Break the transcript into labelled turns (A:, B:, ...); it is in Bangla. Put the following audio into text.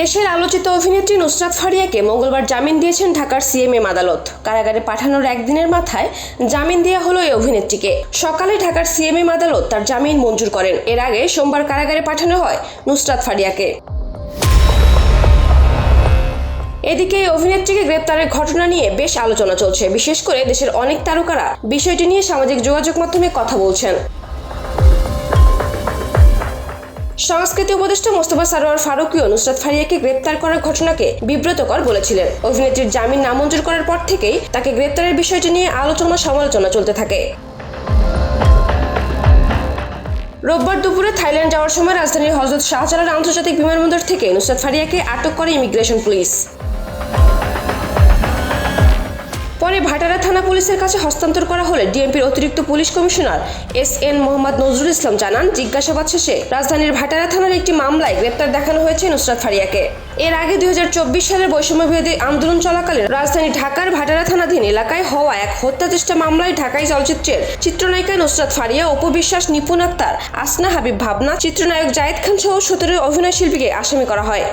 A: দেশের আলোচিত অভিনেত্রী নুসরাত ফারিয়াকে মঙ্গলবার জামিন দিয়েছেন ঢাকার সিএমএম আদালত কারাগারে পাঠানোর একদিনের মাথায় জামিন দেওয়া হলো এই অভিনেত্রীকে। সকালে ঢাকার সিএমএম আদালত তার জামিন মঞ্জুর করেন। এর আগে সোমবার কারাগারে পাঠানো হয় নুসরাত ফারিয়াকে। এদিকে এই অভিনেত্রীকে গ্রেপ্তারের ঘটনা নিয়ে বেশ আলোচনা চলছে। বিশেষ করে দেশের অনেক তারকারা বিষয়টি নিয়ে সামাজিক যোগাযোগ মাধ্যমে কথা বলছেন। সংস্কৃতি উপদেষ্টা মোস্তফা সারোয়ার ফারুকি নুসরাত ফারিয়াকে গ্রেপ্তার করার ঘটনাকে বিব্রতকর বলেছিলেন। অভিনেত্রীর জামিন নামঞ্জুর করার পর থেকেই তাকে গ্রেপ্তারের বিষয়টি নিয়ে আলোচনা সমালোচনা চলতে থাকে। রোববার দুপুরে থাইল্যান্ড যাওয়ার সময় রাজধানীর হজরত শাহজালাল আন্তর্জাতিক বিমানবন্দর থেকে নুসরাত ফারিয়াকে আটক করে ইমিগ্রেশন পুলিশ। পরে ভাটারা থানা পুলিশের কাছে হস্তান্তর করা হলে ডিএমপির অতিরিক্ত police commissioner S N Mohammad Nazrul Islam জানান, জিজ্ঞাসাবাদ শেষে রাজধানীর ভাটারা থানার একটি মামলায় গ্রেপ্তার দেখানো হয়েছে নুসরাত ফারিয়াকে। এর আগে দুই হাজার চব্বিশ সালের বৈষম্য বিরোধী আন্দোলন চলাকালীন রাজধানী ঢাকার ভাটারা থানাধীন এলাকায় হওয়া এক হত্যা চেষ্টা মামলায় ঢাকাই চলচ্চিত্রের চিত্রনায়িকা নুসরাত ফারিয়া, অপবিশ্বাস নিপুণ আক্তার, আসনা হাবিব ভাবনা, চিত্রনায়ক জায়েদ খান সহ সতেরো অভিনয় শিল্পীকে আসামি করা হয়।